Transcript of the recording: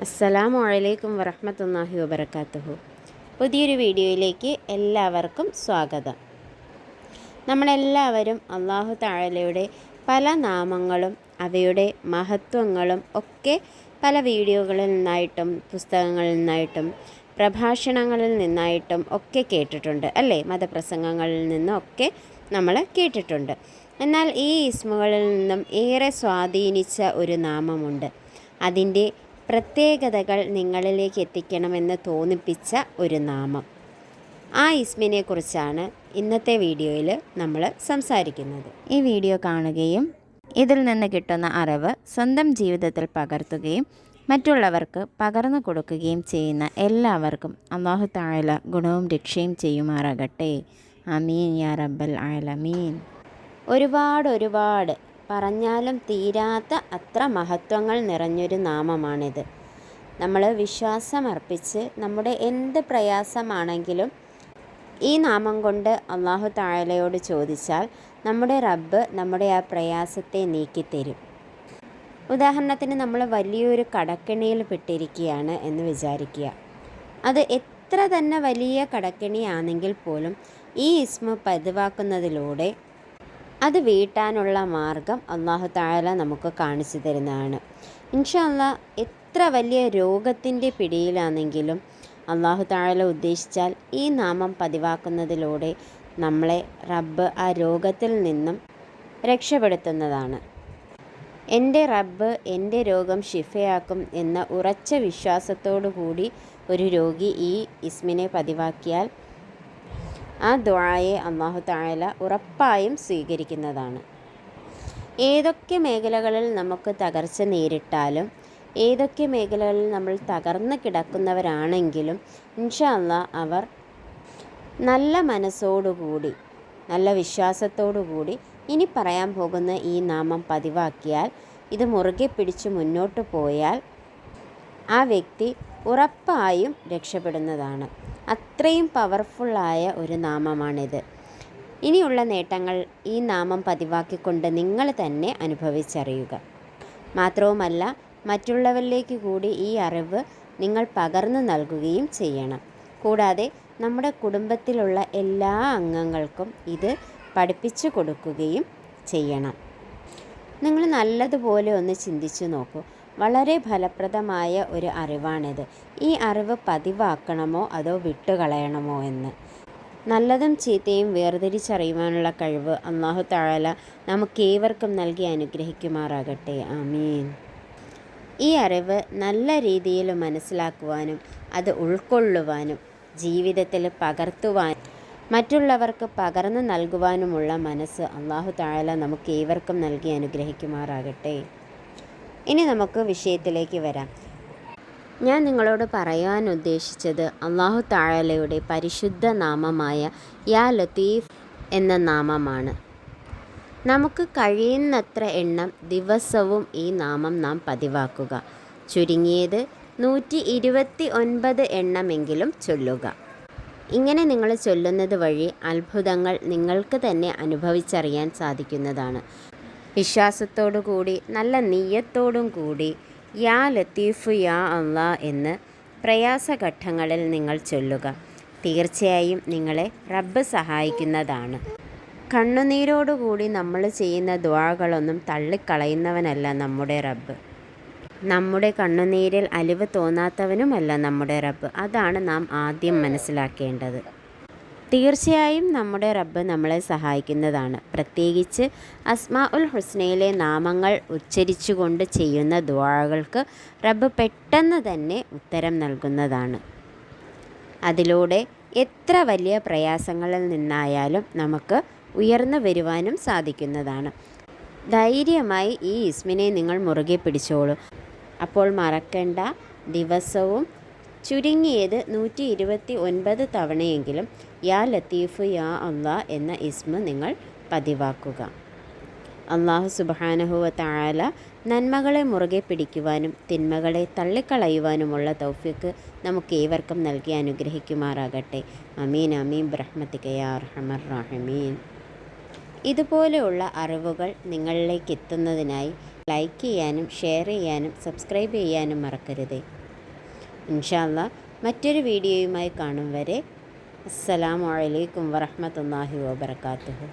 അസ്സലാമു അലൈക്കും വറഹമത്തല്ലാഹി വബർക്കാത്തുഹു പുതിയൊരു വീഡിയോയിലേക്ക് എല്ലാവർക്കും സ്വാഗതം. നമ്മളെല്ലാവരും അള്ളാഹു താഴലയുടെ പല നാമങ്ങളും അവയുടെ മഹത്വങ്ങളും ഒക്കെ പല വീഡിയോകളിൽ നിന്നായിട്ടും പുസ്തകങ്ങളിൽ നിന്നായിട്ടും പ്രഭാഷണങ്ങളിൽ നിന്നായിട്ടും ഒക്കെ കേട്ടിട്ടുണ്ട് അല്ലേ? മതപ്രസംഗങ്ങളിൽ നിന്നും ഒക്കെ നമ്മൾ കേട്ടിട്ടുണ്ട്. എന്നാൽ ഈ ഇസ്മുകളിൽ നിന്നും ഏറെ സ്വാധീനിച്ച ഒരു നാമമുണ്ട്. അതിന്റെ പ്രത്യേകതകൾ നിങ്ങളിലേക്ക് എത്തിക്കണമെന്ന് തോന്നിപ്പിച്ച ഒരു നാമം. ആ ഇസ്മിനെ കുറിച്ചാണ് ഇന്നത്തെ വീഡിയോയിൽ നമ്മൾ സംസാരിക്കുന്നത്. ഈ വീഡിയോ കാണുകയും ഇതിൽ നിന്ന് കിട്ടുന്ന അറിവ് സ്വന്തം ജീവിതത്തിൽ പകർത്തുകയും മറ്റുള്ളവർക്ക് പകർന്നു കൊടുക്കുകയും ചെയ്യുന്ന എല്ലാവർക്കും അള്ളാഹു താഴല ഗുണവും രക്ഷയും ചെയ്യുമാറാകട്ടെ. അമീൻ യാ റബ്ബൽ ആലമീൻ. ഒരുപാട് ഒരുപാട് പറഞ്ഞാലും തീരാത്ത അത്ര മഹത്വങ്ങൾ നിറഞ്ഞൊരു നാമമാണിത്. നമ്മൾ വിശ്വാസമർപ്പിച്ച് നമ്മുടെ എന്ത് പ്രയാസമാണെങ്കിലും ഈ നാമം കൊണ്ട് അള്ളാഹു താഴലയോട് ചോദിച്ചാൽ നമ്മുടെ റബ്ബ് നമ്മുടെ ആ പ്രയാസത്തെ നീക്കിത്തരും. ഉദാഹരണത്തിന് നമ്മൾ വലിയൊരു കടക്കിണിയിൽ പെട്ടിരിക്കുകയാണ് എന്ന് വിചാരിക്കുക. അത് എത്ര തന്നെ വലിയ കടക്കിണിയാണെങ്കിൽ പോലും ഈ ഇസ്മ പതിവാക്കുന്നതിലൂടെ അത് വീട്ടാനുള്ള മാർഗം അള്ളാഹു താല നമുക്ക് കാണിച്ചു തരുന്നതാണ്. ഇൻഷല്ല എത്ര വലിയ രോഗത്തിന്റെ പിടിയിലാണെങ്കിലും അള്ളാഹു താല ഉദ്ദേശിച്ചാൽ ഈ നാമം പതിവാക്കുന്നതിലൂടെ നമ്മളെ റബ്ബ് ആ രോഗത്തിൽ നിന്നും രക്ഷപ്പെടുത്തുന്നതാണ്. എന്റെ റബ്ബ് എന്റെ രോഗം ഷിഫയാക്കും എന്ന ഉറച്ച വിശ്വാസത്തോടു കൂടി ഒരു രോഗി ഈ ഇസ്മിനെ പതിവാക്കിയാൽ ആ ദുവായെ അള്ളാഹു താല ഉറപ്പായും സ്വീകരിക്കുന്നതാണ്. ഏതൊക്കെ മേഖലകളിൽ നമുക്ക് തകർച്ച നേരിട്ടാലും ഏതൊക്കെ മേഖലകളിൽ നമ്മൾ തകർന്ന് കിടക്കുന്നവരാണെങ്കിലും ഇൻഷല്ല അവർ നല്ല മനസ്സോടുകൂടി നല്ല വിശ്വാസത്തോടുകൂടി ഇനി പറയാൻ പോകുന്ന ഈ നാമം പതിവാക്കിയാൽ ഇത് മുറുകെ പിടിച്ച് മുന്നോട്ട് പോയാൽ ആ വ്യക്തി ഉറപ്പായും രക്ഷപ്പെടുന്നതാണ്. അത്രയും പവർഫുള്ളായ ഒരു നാമമാണിത്. ഇനിയുള്ള നേട്ടങ്ങൾ ഈ നാമം പതിവാക്കിക്കൊണ്ട് നിങ്ങൾ തന്നെ അനുഭവിച്ചറിയുക. മാത്രവുമല്ല മറ്റുള്ളവരിലേക്ക് കൂടി ഈ അറിവ് നിങ്ങൾ പകർന്നു നൽകുകയും ചെയ്യണം. കൂടാതെ നമ്മുടെ കുടുംബത്തിലുള്ള എല്ലാ അംഗങ്ങൾക്കും ഇത് പഠിപ്പിച്ചു കൊടുക്കുകയും ചെയ്യണം. നിങ്ങൾ നല്ലതുപോലെ ഒന്ന് ചിന്തിച്ചു നോക്കൂ. വളരെ ഫലപ്രദമായ ഒരു അറിവാണിത്. ഈ അറിവ് പതിവാക്കണമോ അതോ വിട്ടുകളയണമോ എന്ന്. നല്ലതും ചീത്തയും വേർതിരിച്ചറിയുവാനുള്ള കഴിവ് അള്ളാഹു താഴല നമുക്കേവർക്കും നൽകി അനുഗ്രഹിക്കുമാറാകട്ടെ. ആമീൻ. ഈ അറിവ് നല്ല രീതിയിൽ മനസ്സിലാക്കുവാനും അത് ഉൾക്കൊള്ളുവാനും ജീവിതത്തിൽ പകർത്തുവാൻ മറ്റുള്ളവർക്ക് പകർന്നു നൽകുവാനുമുള്ള മനസ്സ് അള്ളാഹു താഴല നമുക്ക് ഏവർക്കും നൽകി അനുഗ്രഹിക്കുമാറാകട്ടെ. ഇനി നമുക്ക് വിഷയത്തിലേക്ക് വരാം. ഞാൻ നിങ്ങളോട് പറയാൻ ഉദ്ദേശിച്ചത് അള്ളാഹു താഴലയുടെ പരിശുദ്ധ നാമമായ യാ ലത്തീഫ് എന്ന നാമമാണ്. നമുക്ക് കഴിയുന്നത്ര എണ്ണം ദിവസവും ഈ നാമം നാം പതിവാക്കുക. ചുരുങ്ങിയത് നൂറ്റി ഇരുപത്തി ഒൻപത് എണ്ണമെങ്കിലും ചൊല്ലുക. ഇങ്ങനെ നിങ്ങൾ ചൊല്ലുന്നത് വഴി അത്ഭുതങ്ങൾ നിങ്ങൾക്ക് തന്നെ അനുഭവിച്ചറിയാൻ സാധിക്കുന്നതാണ്. വിശ്വാസത്തോടു കൂടി നല്ല നീയത്തോടും കൂടി യാ ലത്തീഫ് യാ അള്ളാ എന്ന് പ്രയാസഘട്ടങ്ങളിൽ നിങ്ങൾ ചൊല്ലുക. തീർച്ചയായും നിങ്ങളെ റബ്ബ് സഹായിക്കുന്നതാണ്. കണ്ണുനീരോടുകൂടി നമ്മൾ ചെയ്യുന്ന ദ്വാകളൊന്നും തള്ളിക്കളയുന്നവനല്ല നമ്മുടെ റബ്ബ്. നമ്മുടെ കണ്ണുനീരിൽ അലിവ് തോന്നാത്തവനുമല്ല നമ്മുടെ റബ്ബ്. അതാണ് നാം ആദ്യം മനസ്സിലാക്കേണ്ടത്. തീർച്ചയായും നമ്മുടെ റബ്ബ് നമ്മളെ സഹായിക്കുന്നതാണ്. പ്രത്യേകിച്ച് അസ്മാ ഉൽ ഹുസ്നയിലെ നാമങ്ങൾ ഉച്ചരിച്ചുകൊണ്ട് ചെയ്യുന്ന ദ്വാകൾക്ക് റബ്ബ് പെട്ടെന്ന് തന്നെ ഉത്തരം നൽകുന്നതാണ്. അതിലൂടെ എത്ര വലിയ പ്രയാസങ്ങളിൽ നിന്നായാലും നമുക്ക് ഉയർന്നു വരുവാനും സാധിക്കുന്നതാണ്. ധൈര്യമായി ഈ ഇസ്മിനെ നിങ്ങൾ മുറുകെ പിടിച്ചോളൂ. അപ്പോൾ മറക്കേണ്ട ദിവസവും ചുരുങ്ങിയത് നൂറ്റി ഇരുപത്തി ഒൻപത് തവണയെങ്കിലും യാ ലത്തീഫ് യാ അള്ളാ എന്ന ഇസ്മ നിങ്ങൾ പതിവാക്കുക. അള്ളാഹു സുബാനഹുവ താല നന്മകളെ മുറുകെ പിടിക്കുവാനും തിന്മകളെ തള്ളിക്കളയുവാനുമുള്ള തൗഫിക്ക് നമുക്ക് ഏവർക്കും നൽകി അനുഗ്രഹിക്കുമാറാകട്ടെ. അമീൻ അമീൻ. ബ്രഹ്മത്തിക്കയാ അർഹമർ ഇതുപോലെയുള്ള അറിവുകൾ നിങ്ങളിലേക്ക് എത്തുന്നതിനായി ലൈക്ക് ചെയ്യാനും ഷെയർ ചെയ്യാനും സബ്സ്ക്രൈബ് ചെയ്യാനും മറക്കരുതേ. ഇൻഷാല്ല മറ്റൊരു വീഡിയോയുമായി കാണും വരെ. അസ്സലാമു അലൈക്കും വറഹമത്തല്ലാഹി വബർക്കാത്തുഹു